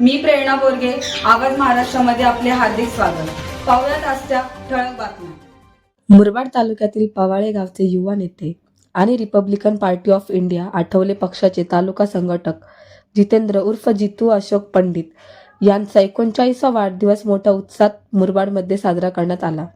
मी प्रेरणा बोरगे आवाज महाराष्ट्रामध्ये आपले हार्दिक स्वागत. पाहुयात आजच्या ठळक बातम्या. मुरबाड तालुक्यातील पवाळे गावचे युवा नेते आणि Republican Party of India Athawale पक्षाचे तालुका संघटक जितेंद्र उर्फ जितू अशोक पंडित यांचा एकोणचाळीसवा वाढदिवस मोठ्या उत्साहात मुरबाडमध्ये साजरा करण्यात आला.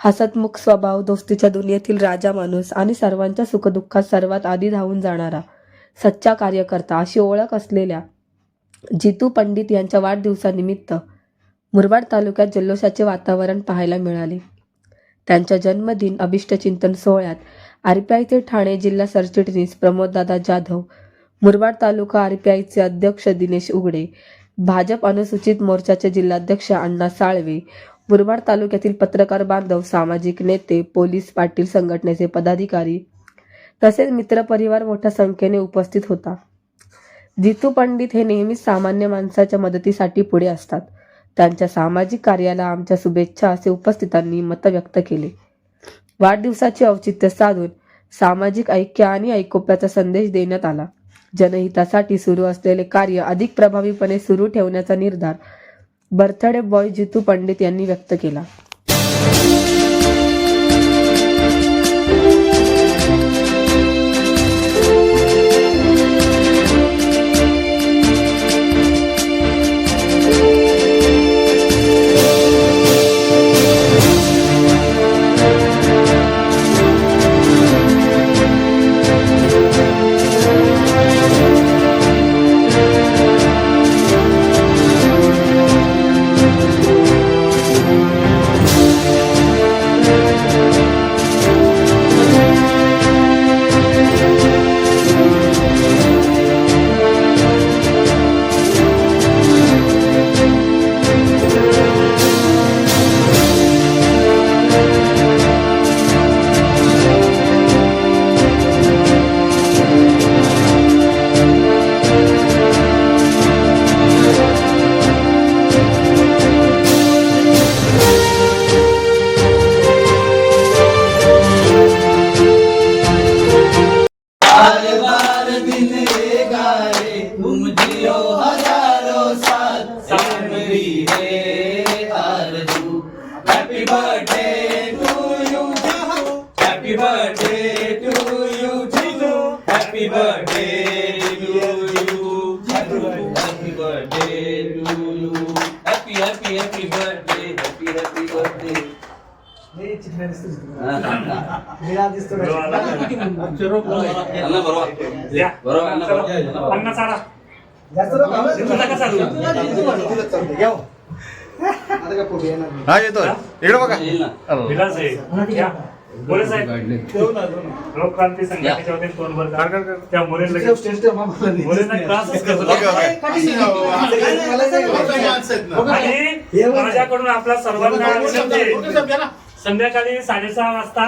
हसतमुख स्वभाव दोस्तीच्या दुनियेतील राजा माणूस आणि सर्वांच्या सुखदुःखात सर्वात आधी धावून जाणारा सच्चा कार्यकर्ता अशी ओळख असलेल्या जितू पंडित यांच्या वाढदिवसानिमित्त मुरबाड तालुक्यात जल्लोषाचे वातावरण पाहायला मिळाले. त्यांच्या जन्मदिन अभिष्टचिंतन सोहळ्यात आरपीआयचे ठाणे जिल्हा सरचिटणीस प्रमोददादा जाधव मुरबाड तालुका आरपीआयचे अध्यक्ष दिनेश उगडे भाजप अनुसूचित मोर्चाचे जिल्हाध्यक्ष अण्णा साळवे मुरबाड तालुक्यातील पत्रकार बांधव सामाजिक नेते पोलीस पाटील संघटनेचे पदाधिकारी तसेच मित्रपरिवार मोठ्या संख्येने उपस्थित होता. जितू पंडित हे नेहमीच सामान्य माणसाच्या मदतीसाठी पुढे असतात. त्यांच्या सामाजिक कार्याला आमच्या शुभेच्छा असे उपस्थितांनी मत व्यक्त केले. वाढदिवसाचे औचित्य साधून सामाजिक ऐक्य आणि ऐकोप्याचा संदेश देण्यात आला. जनहितासाठी सुरू असलेले कार्य अधिक प्रभावीपणे सुरू ठेवण्याचा निर्धार बर्थडे बॉय जितू पंडित यांनी व्यक्त केला. बर्थडे अन्न बरोबर बरोबर अन्न बरोबर पन्नास आला तुझा कसा हा येतोय इकडे बघा साहेब संघटनेच्या वतीने वर. त्या लगेच क्लासच करतो ओके ओके आणि माझ्याकडून आपला सर्वांना विनंती आहे. संध्याकाळी साडेसहा वाजता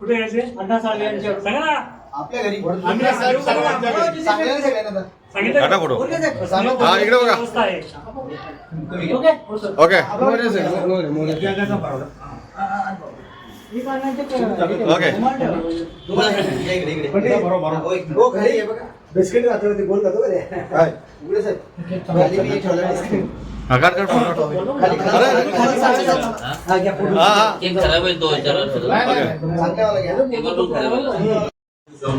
कुठे यायचे? सांगा ना. आम्ही आम्ही सांगा ना. सांगितलं? टाटा का? फोटो सर्व हा, इकडे बघा. व्यवस्था आहे. Okay okay. बिस्किट ते गोल उघडे साहेब. फोटो खराब तो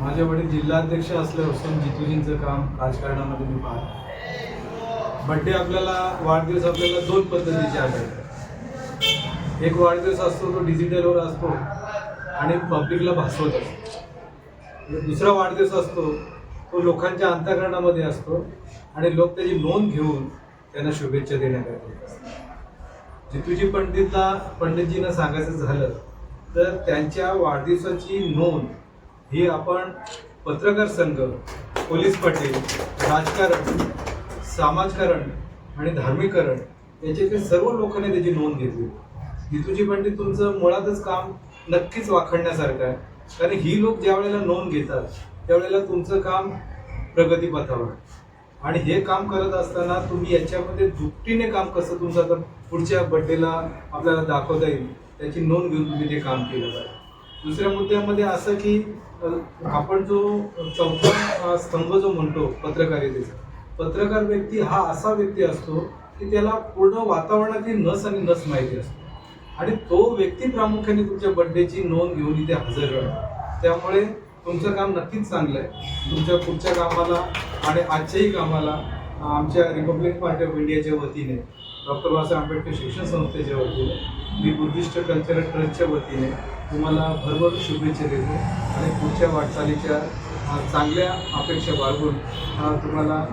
माझे वडील जिल्हाध्यक्ष असल्यापासून जितूजींचं काम राजकारणामध्ये मी पाहतो बड्डे आपल्याला वाढदिवस आपल्याला दोन पद्धतीचे आढळतात. एक वाढदिवस असतो तो डिजिटलवर असतो आणि पब्लिकला भासवत असतो. म्हणजे दुसरा वाढदिवस असतो तो लोकांच्या अंतकरणामध्ये असतो आणि लोक त्याची नोंद घेऊन त्यांना शुभेच्छा देण्यात येतात. जितूजी पंडितला पंडितजींना सांगायचं झालं तर त्यांच्या वाढदिवसाची नोंद ही आपण पत्रकार संघ पोलीस पाटील राजकारण समाजकारण आणि धार्मिकरण याच्यातील सर्व लोकांनी त्याची नोंद घेतली. जितूजी पंडित तुमचं मुळातच काम नक्कीच वाखडण्यासारखं आहे. कारण ही लोक ज्या वेळेला नोंद घेतात त्यावेळेला तुमचं काम प्रगतीपथावर आणि हे काम करत असताना तुम्ही याच्यामध्ये दुपटीने काम कसं तुमचं आता पुढच्या बड्डेला आपल्याला दाखवता येईल त्याची नोंद घेऊन तुम्ही ते काम केलं पाहिजे. दुसऱ्या मुद्द्यामध्ये असं की आपण जो चौथा स्तंभ जो म्हणतो पत्रकारितेचा पत्रकार व्यक्ती हा असा व्यक्ती असतो की त्याला पूर्ण वातावरणातली नस आणि नस माहिती असते. आणि तो व्यक्ती प्रामुख्याने तुमच्या बर्थडेची नोंद घेऊन इथे हजर राहतो. त्यामुळे तुमचं काम नक्कीच चांगलं आहे. तुमच्या पुढच्या कामाला आणि आजच्याही कामाला आमच्या रिपब्लिक पार्टी ऑफ इंडियाच्या वतीने डॉक्टर बाबासाहेब आंबेडकर शिक्षण संस्थेच्या वतीने मी बुद्धिस्ट कल्चरल ट्रस्टच्या वतीने तुम्हाला भरभरून शुभेच्छा देतो आणि पुढच्या वाटचालीच्या चांगल्या अपेक्षा बाळगून तुम्हाला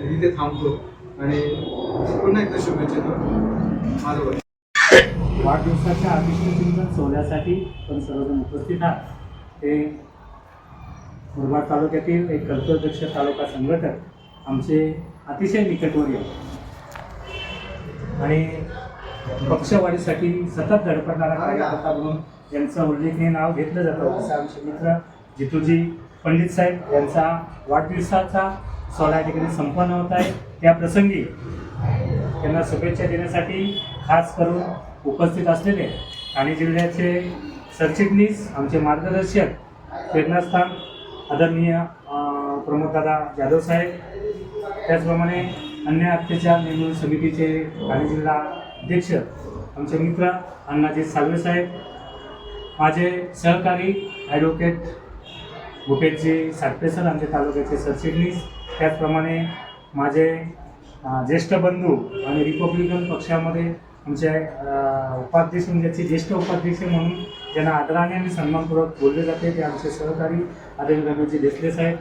इथे थांबतो. आणि पुन्हा एकदा शुभेच्छा देतो. माझं वय. वाढदिवसाच्या अभिष्टचिंतन सोहळ्यासाठी पण सर्वजण उपस्थित आहात. हे मुरबाड तालुक्यातील एक कर्तव्यदक्ष तालुका संघटक आमचे अतिशय निकटवर्य. आणि पक्षवाढीसाठी सतत धडपडणारा कार्यकर्ता म्हणून यांचं उल्लेखनीय नाव घेतलं जातं. असं आमचे मित्र जितूजी पंडित साहेब यांचा वाढदिवसाचा सोहळा या ठिकाणी संपन्न होत आहे. त्या प्रसंगी त्यांना शुभेच्छा देण्यासाठी खास करून उपस्थित असलेले ठाणे जिल्ह्याचे सरचिटणीस आमचे मार्गदर्शक प्रेरणास्थान आदरणीय प्रमोददादा जाधव साहेब. त्याचप्रमाणे अन्य अत्याचार निर्मूलन समितीचे ठाणे जिल्हा अध्यक्ष आमचे मित्र अण्णाजी साळवे साहेब. माझे सहकारी ॲडव्होकेट भूपेशजी साटपेसर आमचे तालुक्याचे सरचिटणीस त्याचप्रमाणे माझे ज्येष्ठ बंधू आणि रिपब्लिकन पक्षामध्ये आमचे उपाध्यक्ष म्हणजे ज्याचे ज्येष्ठ उपाध्यक्ष म्हणून ज्यांना आदराने आणि सन्मानपूर्वक बोलले जाते ते आमचे सहकारी आदरणीय रमेशजी देसले साहेब.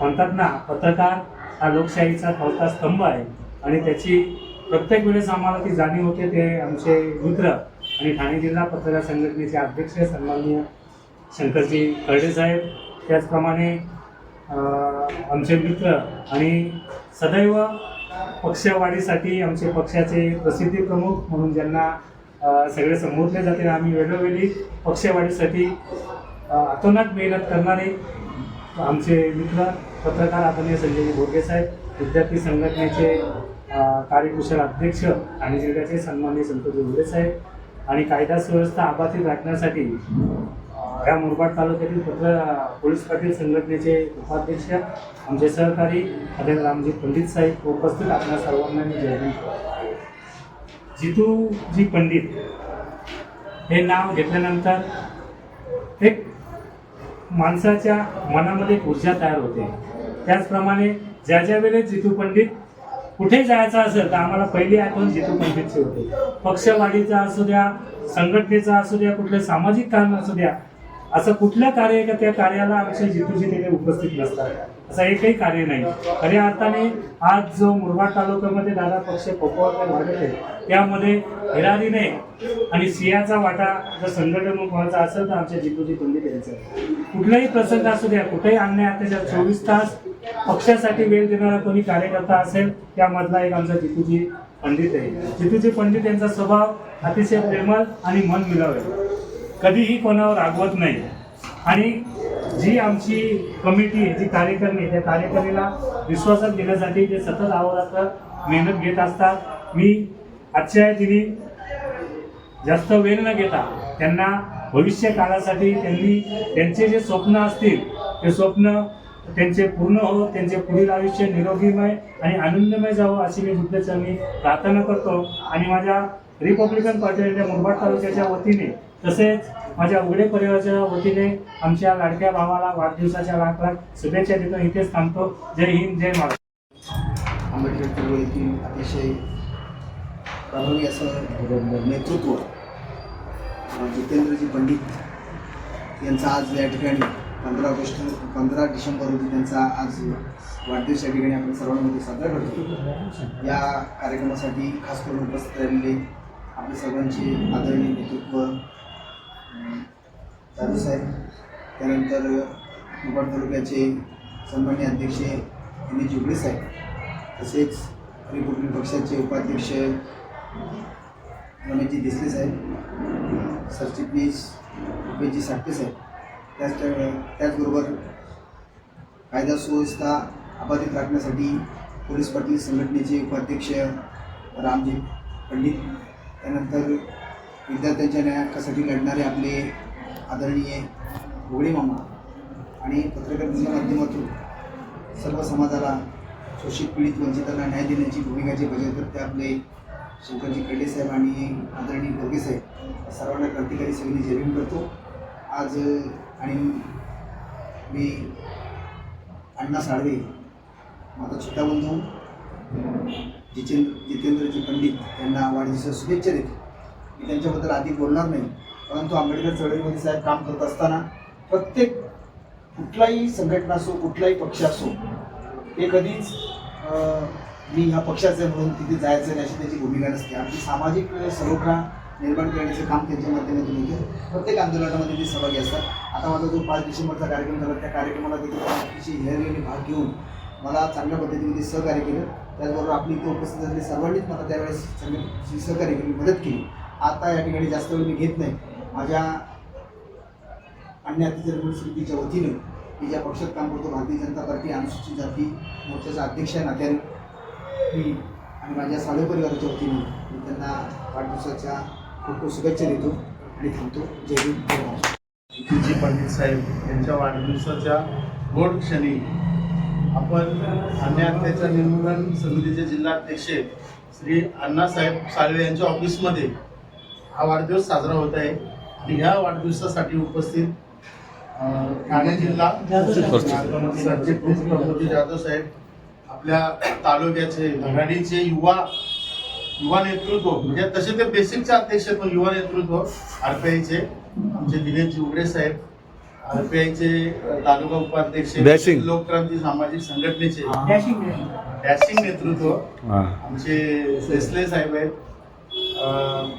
म्हणतात ना पत्रकार हा लोकशाहीचा चौथा स्तंभ आहे आणि त्याची प्रत्येक वेळेस आम्हाला ती जाणीव होते ते आमचे मित्र आणि ठाणे जिल्हा पत्रकार संघटनेचे अध्यक्ष सन्माननीय शंकरजी कर्डे साहेब. त्याचप्रमाणे आमचे मित्र आणि सदैव पक्षवाढीसाठी आमचे पक्षाचे प्रसिद्धी प्रमुख म्हणून ज्यांना सगळे संबोधले जाते. आम्ही वेळोवेळी पक्षवाढीसाठी अतोनात मेहनत करणारे आमचे मित्र पत्रकार आदरणीय संजय भोगे साहेब विद्यार्थी संघटनेचे कार्यकुशल अध्यक्ष आणि जिल्ह्याचे सन्माननीय संतोष उर्गे साहेब आणि कायदा सुव्यवस्था अबाधित राखण्यासाठी या मुरबाड तालुक्यातील पत्र पोलीस पाटील संघटनेचे उपाध्यक्ष आमचे सहकारी अध्यक्ष रामजी पंडित साहेब उपस्थित आपल्या सर्वांना मी जय जितूजी पंडित हे नाव घेतल्यानंतर एक माणसाच्या मनामध्ये ऊर्जा तयार होते. त्याचप्रमाणे ज्या ज्या वेळेस जितू पंडित कुठे जायचं असेल तर आम्हाला पहिली आठवण जितू पंडितची होते. पक्षवाढीचा असू द्या संघटनेचा असू द्या कुठलं सामाजिक कारण असू द्या असं कुठलं कार्य आहे का त्या कार्याला आमचे जितूजी तिथे उपस्थित नसतात? असं एकही कार्य नाही. खऱ्या अर्थाने आज जो मुरबाड तालुक्यामध्ये दादा पक्ष पोपवत वाढत आहे त्यामध्ये हिरारीने आणि सिंहाचा वाटा जर संघटन व्हायचा असेल तर आमच्या जितूजी पंडित यांचा. कुठलाही प्रसंग असू द्या कुठेही अन्याय अत्याचार चोवीस तास पक्षासाठी वेळ देणारा कोणी कार्यकर्ता असेल त्यामधला एक आमचा जितूजी पंडित आहे. जितूजी पंडित यांचा स्वभाव अतिशय प्रेमळ आणि मन मिळावे. कधीही कोणावर रागवत नाही. आणि जी आमची कमिटी आहे जी कार्यकारिणी आहे, त्या कार्यकारिणीला विश्वासात घेण्यासाठी ते सतत अहोरात्र मेहनत घेत असतात. मी आजच्या दिनी जास्त वेळ न घेता त्यांना भविष्य काळासाठी त्यांनी त्यांचे जे स्वप्न असतील ते स्वप्न त्यांचे पूर्ण हो त्यांचे पुढील आयुष्य निरोगीमय आणि आनंदमय जावं अशी मी बुद्धचरणी प्रार्थना करतो. आणि माझ्या रिपब्लिकन पार्टीच्या मुरबाड तालुक्याच्या वतीने तसेच माझ्या उघडे परिवाराच्या वतीने आमच्या लाडक्या भावाला वाढदिवसाच्या लाख लाख शुभेच्छा देतो. इथेच थांबतो. जय हिंद जय महाराष्ट्र. आंबेडकर चळवळीतील अतिशय प्रभावी असं नेतृत्व जितेंद्रजी पंडित यांचा आज या ठिकाणी पंधरा ऑगस्ट पंधरा डिसेंबर रोजी त्यांचा आज वाढदिवस या ठिकाणी आपण सर्वांमध्ये साजरा करतो. या कार्यक्रमासाठी खास करून उपस्थित राहिलेले आपले सर्वांचे आदरणीय नेतृत्व चालू साहेब त्यानंतर मुरबाड तालुक्याचे सन्मान्य अध्यक्ष एम ए जुगडे साहेब तसेच रिपब्लिक पक्षाचे उपाध्यक्ष रमेशजी देसले साहेब सरचिटणीस रुपेशजी साठे साहेब. त्याच त्याचबरोबर कायदा सुव्यवस्था अबाधित राखण्यासाठी पोलीस पाटील संघटनेचे उपाध्यक्ष रामजी पंडित त्यानंतर विद्यार्थ्यांच्या न्याय हक्कासाठी लढणारे आपले आदरणीय घोगडे मामा आणि पत्रकारितेच्या माध्यमातून सर्व समाजाला शोषित पीडित वंचितांना न्याय देण्याची भूमिका जे बजावतात ते आपले शंकरजी खडले साहेब आणि आदरणीय गोगे साहेब सर्वांना क्रांतिकारी सगळी जय करतो. आज आणि मी अण्णा साळवे माझा छोटा बंधू जितेंद्र जितेंद्रजी पंडित यांना वाढदिवसाच्या शुभेच्छा देतो. मी त्यांच्याबद्दल आधी बोलणार नाही. परंतु आंबेडकर चळवळीमध्ये साहेब काम करत असताना प्रत्येक कुठलाही संघटना असो कुठलाही पक्ष असो ते कधीच मी ह्या पक्षाचे म्हणून तिथे जायचं नाही अशी त्याची भूमिका नसते. आमची सामाजिक सलोखा निर्माण करण्याचे काम त्यांच्या माध्यमातून होते. प्रत्येक आंदोलनामध्ये ते सहभागी असतात. आता माझा जो पाच डिसेंबरचा कार्यक्रम झाला त्या कार्यक्रमाला देखील अतिशय भाग घेऊन मला चांगल्या पद्धतीने सहकार्य केलं. त्याचबरोबर आपली इथे उपस्थित असलेले सर्वांनीच मला त्यावेळेस चांगली सहकार्य केली मदत केली. आता या ठिकाणी जास्त वेळ मी घेत नाही. माझ्या अन्य अतिथी समितीच्या वतीनं मी ज्या पक्षात काम करतो भारतीय जनता पार्टी अनुसूचित जाती मोर्चाचा अध्यक्ष आहे नात्याने मी आणि माझ्या साडे परिवाराच्या वतीनं मी त्यांना वाढदिवसाच्या खूप खूप शुभेच्छा देतो आणि थांबतो. जय हिंद जय महाराष्ट्र जी पंडित साहेब यांच्या वाढदिवसाच्या गोड क्षणी आपण अन्य अत्याचार निर्मूलन समितीचे जिल्हाध्यक्ष श्री अण्णासाहेब साळवे यांच्या ऑफिसमध्ये हा वाढदिवस साजरा होत आहे. आणि ह्या वाढदिवसासाठी उपस्थित ठाणे जिल्हा सरचिटणीस प्रमोदी जाधव साहेब आपल्या तालुक्याचे धडाडीचे युवा युवा नेतृत्व म्हणजे तसे ते बेसिकचे अध्यक्ष पण युवा नेतृत्व आरपीआयचे आमचे दिनेश उगडे साहेब आरपीआयचे तालुका उपाध्यक्ष. लोकक्रांती सामाजिक संघटनेचे डॅशिंग नेतृत्व. आमचे देसले साहेब आहेत. अं,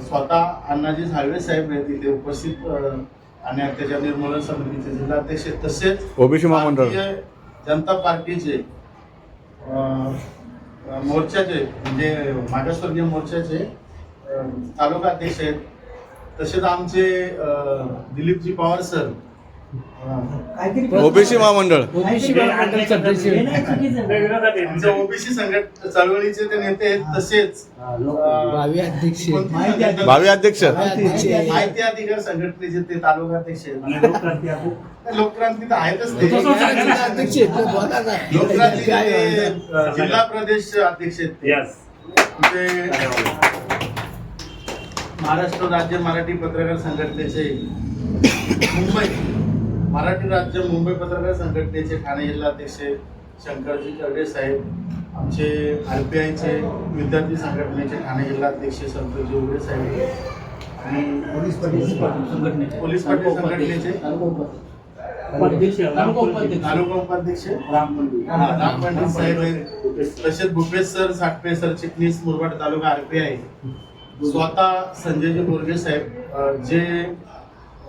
स्वतः अण्णाजी साळवे साहेब आहेत इथे उपस्थित आणि अत्याचार निर्मूलन समितीचे जिल्हाध्यक्ष आहेत. तसेच ओबीसी महामंडळ जनता पार्टीचे मोर्चाचे म्हणजे मागासवर्गीय मोर्चाचे तालुका अध्यक्ष आहेत तसेच आमचे दिलीपजी पवार सर ओबीसी महामंडळ. ओबीसी संघट चळवळीचे ते नेते आहेत तसेच भावी अध्यक्ष भावी अध्यक्ष. माहिती अधिकार संघटनेचे ते तालुका अध्यक्ष लोकक्रांती लोकक्रांती तर आहेतच ते. तो सांगा ना. लोकक्रांतीचे ते अं, जिल्हा प्रदेश अध्यक्ष आहेत ते. महाराष्ट्र राज्य मराठी पत्रकार संघटनेचे मुंबई. मराठी राज्य मुंबई पत्रकार संघटनेचे ठाणे जिल्हाध्यक्ष शंकरजी कर्डे साहेब आमचे आर पी आयचे विद्यार्थी संघटनेचे ठाणे जिल्हाध्यक्ष संतोषजी उघडे साहेब आणि पोलीस पाटील पोलीस पाटील संघटनेचे. उपाध्यक्ष. तालुका उपाध्यक्ष. तालुका उपाध्यक्ष. राम मंदिर राम पंडित साहेब आहेत. तसेच भूपेश सर साठपे सर चिटणीस मुरबाड तालुका आरपीआय स्वतः संजयजी बोरगे साहेब जे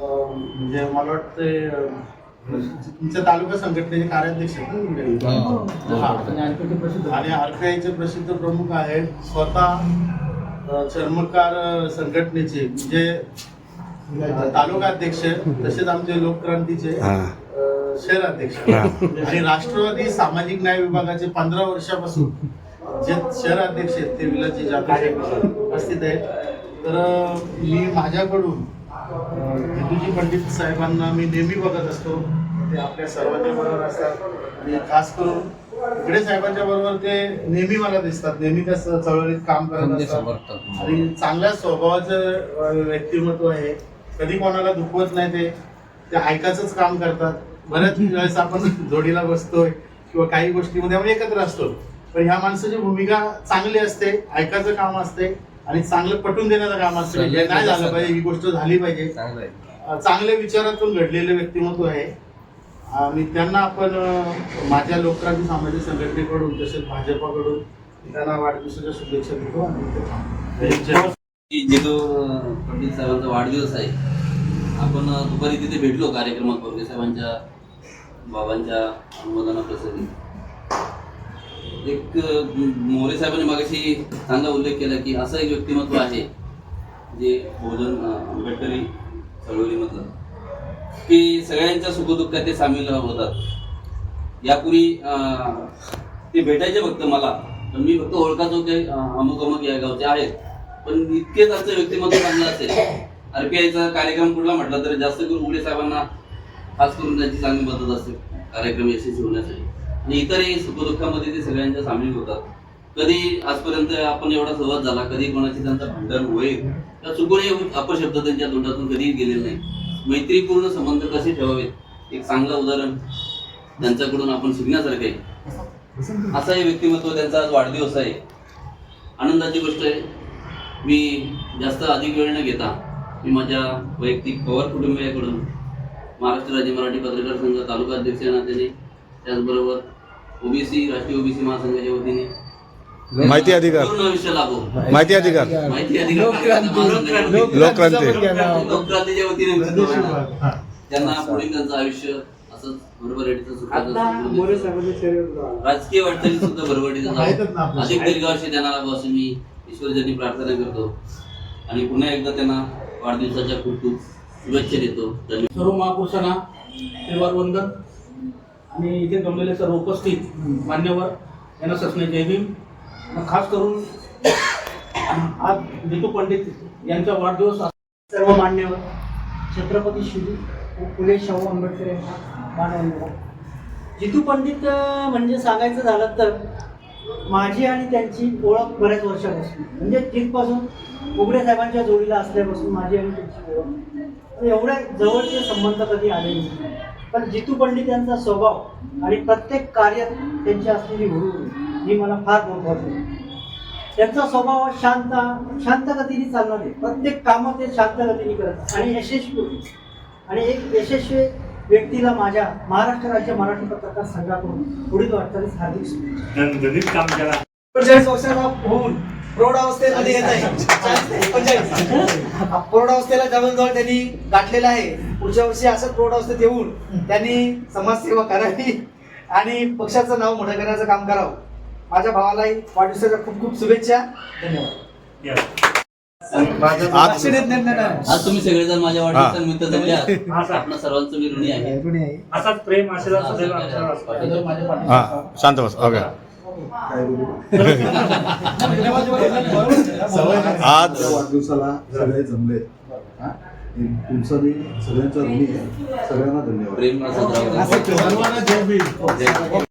म्हणजे मला वाटते तुमच्या तालुका संघटनेचे कार्याध्यक्ष आहेत ना तुम्ही? हा. आणि आरपीआयचे प्रसिद्ध. प्रमुख आहेत स्वतः चर्मकार संघटनेचे म्हणजे तालुका अध्यक्ष तसेच आमचे लोकक्रांतीचे हां. शहर अध्यक्ष. आणि राष्ट्रवादी सामाजिक न्याय विभागाचे पंधरा वर्षापासून जे शहर अध्यक्ष आहेत ते विलाजी जाधव उपस्थित आहेत तर मी माझ्याकडून जितूजी पंडित साहेबांना मी नेहमी बघत असतो. ते आपल्या सर्वांच्या बरोबर असतात. आणि खास करून इकडे साहेबांच्या बरोबर ते नेहमी मला दिसतात. नेहमी त्या चळवळीत काम करत असतात. आणि चांगल्या स्वभावाचं व्यक्तिमत्व आहे. कधी कोणाला दुखवत नाही ते. ते ऐकायचंच काम करतात. बऱ्याच वेळेस आपण जोडीला बसतोय किंवा काही गोष्टीमध्ये आपण एकत्र असतो. पण ह्या माणसाची भूमिका चांगली असते ऐकायचं काम असते. आणि चांगलं पटवून देण्याचं काम असते. म्हणजे नाही झालं पाहिजे ही गोष्ट झाली पाहिजे. चांगल्या विचारातून घडलेले व्यक्तिमत्व आहे. आणि त्यांना आपण माझ्या लोकक्रांती सामाजिक संघटनेकडून तसेच भाजपाकडून त्यांना वाढदिवसाच्या शुभेच्छा देतो आणि ते. की जिथं पंडित साहेबांचा वाढदिवस आहे आपण दुपारी तिथे भेटलो कार्यक्रमात बोरगे साहेबांच्या बाबांच्या अनुमोदनाप्रसंगी. एक मोरे साहेबांनी मागाशी चांगला उल्लेख केला की असं एक व्यक्तिमत्व आहे जे बहुजन आंबेडकरी चळवळीमधलं की सगळ्यांच्या सुखदुःखात ते सामील होतात. यापूर्वी ते भेटायचे फक्त मला पण मी फक्त ओळखाचो की अमुक अमुक या गावचे आहेत. पण इतके जास्त व्यक्तिमत्व चांगलं असेल आरपीआयचा कार्यक्रम कुठला म्हटला तर जास्त करून उघडे साहेबांना खास करून त्यांची चांगली मदत असते कार्यक्रम यशस्वी होण्यासाठी. आणि इतरही सुखदुःखामध्ये ते सगळ्यांच्या सामील होतात. कधी आजपर्यंत आपण एवढा संवाद झाला कधी कोणाची त्यांचा भांडण होईल तर चुकूनही अपशब्द त्यांच्या तोंडातून कधीही गेलेले नाही. मैत्रीपूर्ण संबंध कसे ठेवावेत? एक चांगलं उदाहरण त्यांच्याकडून आपण शिकण्यासारखं आहे. असं हे व्यक्तिमत्व त्यांचा आज वाढदिवस आहे. आनंदाची गोष्ट आहे मी जास्त अधिक वेळ न घेता मी माझ्या वैयक्तिक पवार कुटुंबियाकडून महाराष्ट्र राज्य मराठी पत्रकार संघ तालुका अध्यक्ष या नात्याने त्याचबरोबर ओबीसी राष्ट्रीय ओबीसी महासंघाच्या वतीने. माहिती अधिकार. पूर्ण आयुष्य लाभो माहिती अधिकार. माहिती अधिकार. लोकक्रांती. लोकक्रांतीच्या वतीने त्यांना पुढील त्यांचं आयुष्य असंच भरभराटीचं सुखाचं राजकीय वाटचाली सुद्धा भरभराटीचं. अधिक दीर्घायुष्य त्यांना लाभो अशी मी ईश्वरजनी प्रार्थना करतो. आणि पुन्हा एकदा त्यांना वाढदिवसाच्या खूप खूप शुभेच्छा देतो. सर्व महापुरुषांना वंदन. आणि इथे जमलेले सर्व उपस्थित मान्यवर यांना ससने जय भीम. खास करून आज जितू पंडित यांचा वाढदिवस. सर्व मान्यवर छत्रपती शिवजी फुले शाहू आंबेडकर यांना मानवंदना जितू पंडित म्हणजे सांगायचं झालं तर माझी आणि त्यांची ओळख बऱ्याच वर्षापासून. म्हणजे तिथपासून उघडे साहेबांच्या जोडीला असल्यापासून माझी आणि त्यांची ओळख. एवढ्या जवळचे संबंध कधी आले नाही. पण जितू पंडित यांचा स्वभाव आणि प्रत्येक कार्यात त्यांची असलेली हुरूर ही मला फार महत्वाची त्यांचा स्वभाव शांत शांत गतीने चालणार. आहे प्रत्येक कामं ते शांत गतीने करत आणि यशस्वी होते. आणि एक यशस्वी व्यक्तीला माझ्या महाराष्ट्र राज्य मराठी पत्रकार संघाकडून पुढील वाटचालीस हार्दिक शुभेच्छा. होऊन प्रौढावस्थेमध्ये येत आहे. पंचेचाळीस. प्रौढावस्थेला जवळजवळ त्यांनी गाठलेलं आहे. पुढच्या वर्षी असंच प्रौढावस्थेत येऊन त्यांनी समाजसेवा करावी आणि पक्षाचं नाव मोठं करण्याचं काम करावं. माझ्या भावालाही वाढदिवसाच्या खूप खूप शुभेच्छा. धन्यवाद. आज आज तुम्ही सगळेजण माझ्या वाढदिवसानिमित्त जमले आहात हा. आपणा सर्वांचं मी ऋणी आहे. असाच प्रेम आशीर्वाद हा शांत बस. ओके. आज वाढदिवसाला सगळे जमले. तुमचं मी सगळ्यांचा ऋणी आहे सगळ्यांना धन्यवाद.